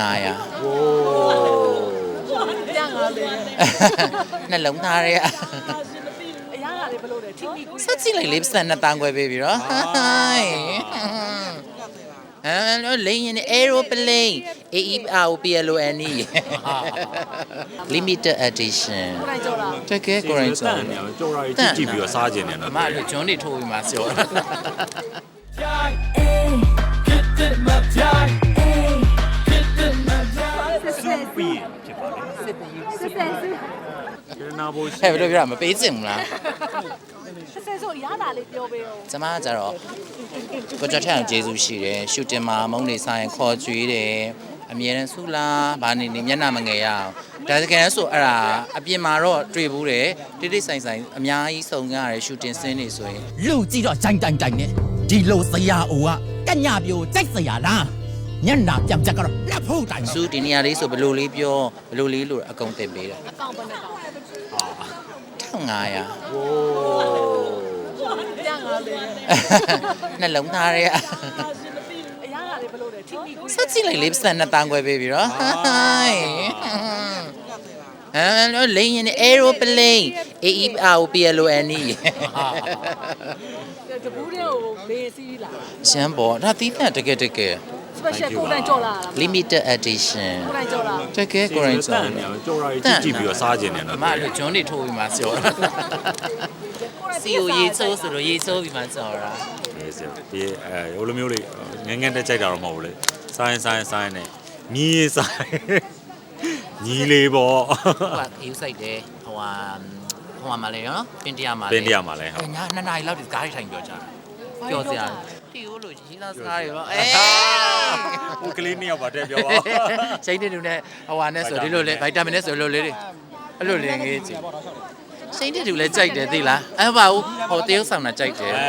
1500โอ้ပြငါလေးနှလုံးသားရဲ့အရာကလေးဘလို့လဲထိမိကိုဆက်ကြည့်လိုက်လေး12တန်းခွဲပေးပြီတော့ဟိုင်းအဲလို့လိန်ရင် aeroplane a e r o p l o n e limited edition ကိုနိုင်ကြော်လားတကယ်ကိုရိုင်းတစောန်နေကြော်ရကြည့်ကြည့်ပြီးတော့စားကျင်တယ်နော် အမလို့ဂျွန်းတွေထိုးပြီးမှပြော ပြီးဖြစ်ပါလေစစ်ပြီးဆက်ဆက်စစ်ရနာဘိုးရှိဟဲ့ဘယ်လိုပြောရမလဲပေးချင်မလားစစ်စစ်ဆိုရတာလေးပြောပေးအောင်ကျမကကြတော့ကိုကျော်ထက်အောင်ကျေးဇူးရှိတယ်ရှူတင်မှာမုန်းနေဆိုင်ခေါ်ကြွေးတယ်အမြဲတမ်းဆူလားဘာနေနေမျက်နှာမငယ်ရအောင်ဒါတကယ်လို့ဆိုအဲ့ဒါအပြင်မှာတော့တွေ့ဘူးတယ်တိတိဆိုင်ဆိုင်အများကြီးစုံရတယ်ရှူတင်စင်းနေဆိုရင်လူကြည့်တော့ကြိုင်တိုင်တိုင်နဲ့ဒီလိုစရာအိုကကညပြိုကြိုက်စရာလား ညနာပြောင်ချက်ကတော့လက်ဖို့တိုင်သူဒီနေရာလေးဆိုဘယ်လိုလေးပြောဘယ်လိုလေးလို့အကုန်တင်ပေးတယ်အကောင့်ဘယ်နဲ့ကောင်း1500โอ้ပြငါလေးနှလုံးသားရဲ့အရာကလေးဘလို့လဲထိမိကိုဆက်ကြည့်လိုက်လေး12တန်းခွဲပေးပြီတော့ဟိုင်းအဲလို့လိန်ရင် aeroplane a e r o p l o n e တပူးတဲ့ကိုမေးစီးလာရှမ်းပေါ်ဒါသီးသန့်တကယ်တကယ် special ကိုနိုင်ကြော်လား limited edition ကိုနိုင်ကြော်လားတကယ်ကိုရိုင်းတစောန်နေကြော်ရကြည့်ကြည့်ပြီးတော့စားကျင်တယ်အနော်မလို့ဂျွန်းတွေထိုးပြီးမှပြောစီယိုရေးချိုးဆိုတော့ရေးချိုးပြီးမှကြော်တာဒီစဒီအဲဟိုလိုမျိုးလေးငငယ်တက်ကြိုက်တာတော့မဟုတ်ဘူးလေဆိုင်းဆိုင်းဆိုင်းနဲ့မြည်ရေးဆိုင်းညီလေးပေါ့ဟိုကယူဆိုင်တယ်ဟိုဟာဟိုမှာလေနော်ပင်တရမှာပင်တရမှာလဲဟုတ်ညနှစ်နာရီလောက်ဒီကားထိုင်ပြောကြတာပြောစရာ တီဟိုလိုရေးသားစားရတော့အဲဟိုကလေးနှစ်ယောက်ပါတဲ့ပြောပါစိတ်တူနဲ့ဟိုဟာနဲ့ဆိုဒီလိုလေဗိုက်တာမင်နဲ့ဆိုလိုလေးတွေအဲ့လိုလေးငေးကြည့်စိတ်တူလည်းကြိုက်တယ်သိလားအဲ့ပါဘူးဟိုတရုပ်ဆောင်တာကြိုက်တယ်အဲ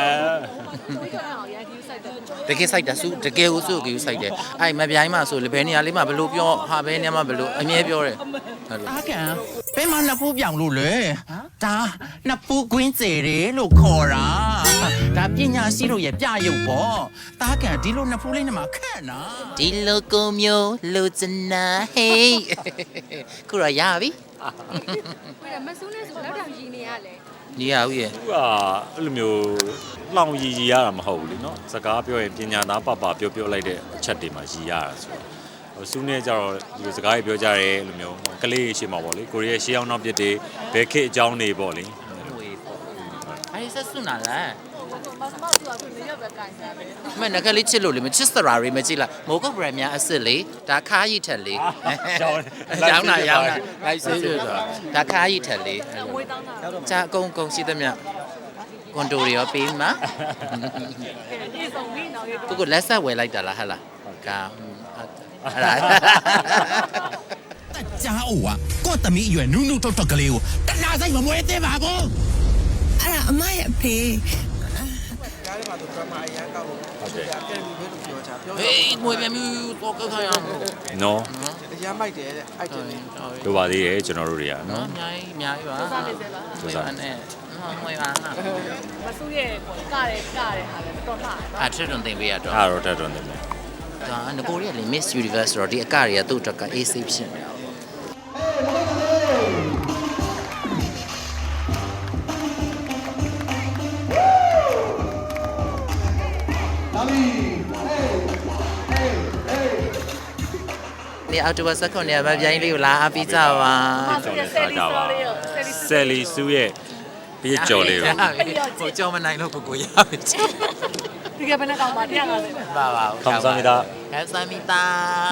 အောင်ရန်ကြီးဆိုင်တယ်တကယ်စိုက်တာစုတကယ်ကိုစုကိုစိုက်တယ်အဲ့မပြိုင်းမှဆိုလေဘယ်နေရာလေးမှာဘလို့ပြောဟာဘယ်နေရာမှာဘလို့အမြဲပြောတယ်ဟုတ်လို့အားကန်ဘယ်မှာနှစ်ဖူးပြောင်လို့လဲ ဒါနှစ်ဖူးကွင်းစေတယ်လို့ခေါ်တာဒါပညာရှိတို့ရဲ့ပြရုပ်ပေါ့တားကန်ဒီလိုနှစ်ဖူးလေးနဲ့မှခက်နာ ဒီလိုကိုမျိုးလူချနာဟေးခုရရပြီ ပြမဆူးနေဆိုတော့တောင်ရည်နေရလဲ ညီရဦးရဲ့ သူကအဲ့လိုမျိုးလောင်ရည်ရည်ရတာမဟုတ်ဘူးလीเนาะစကားပြောရင်ပညာသားပပပြောပြောလိုက်တဲ့အချက်တွေမှာရည်ရတာဆိုတော့ဟို စူးနေကြတော့ဒီလိုစကားတွေပြောကြတယ်အဲ့လိုမျိုးကလေးရှေ့မှာပေါ့လေကိုရီးယားရှေ့အောင်နောက်ပြစ်တွေဘယ်ခေတ်အကြောင်းတွေပေါ့လေ အဲ့ဒီဆက်စွနာလားမဆမသူကသူနေရပဲကန်စားတယ်မနက်ကလေးချစ်လို့လေမချစ်စရာတွေမကြည့်လားမိုးကုတ်ဘရန်များအစ်စ်လေဒါခါးရီထက်လေရောင်းတာရောင်းတာလိုက်စေးဆိုတော့ဒါခါးရီထက်လေဝေးတောင်းတာချာအကုန်ကုန်ရှိသမျှကွန်တိုတွေရောပေးမှာဒီဆောင်ပြီးတော့ရေသူကလက်ဆက်ဝယ်လိုက်တာလားဟဟလားကာ အဲ့ဒါတကြားအိုကကို့သမီးအရွယ်နူးနူးထုတ်ထုတ်ကလေးကိုတနာစိတ်မမွေးသေးပါဘူးအဲ့ဒါအမရဲ့အဖေဟုတ်တယ်ဟေးငွေပြန်ပြီးတော့ကောက်ခါရအောင်နော်အရမ်းမိုက်တယ်တဲ့အိုက်တယ်လေတို့ပါသေးတယ်ကျွန်တော်တို့တွေကနော်နော်အများကြီးအများကြီးပါစားနေစေလားကျိုးစားနဲ့ငွေပါဟာမဆူရဲ့ကတယ်ကတယ်ဟာလည်းတော်တာအထက်တွန်တင်ပေးရတော့အားတော့တက်တော့တယ်လေ ဒါငကိုရီးယားလေ Miss Universe ဆိုတော့ဒီအကတွေကသူ့အတွက်က AC ဖြစ်နေတာပေါ့ဒီအော်တိုဘတ်စကွန်နေရာမှာပြိုင်လေးကိုလာအားပေးကြပါဆယ်လီဆူရဲ့ပြေကြော်လေးကိုဟိုကြော်မနိုင်လို့ကိုကိုရပါချင် ဒီကဘယ်နဲ့ကောင်းပါတရားကလည်းပါပါခမ်ဆာမီတာခမ်ဆာမီတာ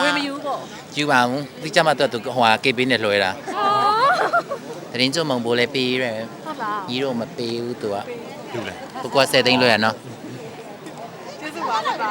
ဝေးမယူပေါ့ယူပါဦးဒီကြမှာတော့သူဟိုဟာ KB နဲ့လွှဲတာဟာတရင်ကျုံမုံဘိုးလည်းပေးရဲဟုတ်လားညီတို့မပေးဘူးသူကဟုတ်လေကိုက10သိန်းလွှဲရနော်ကျေးဇူးပါပါ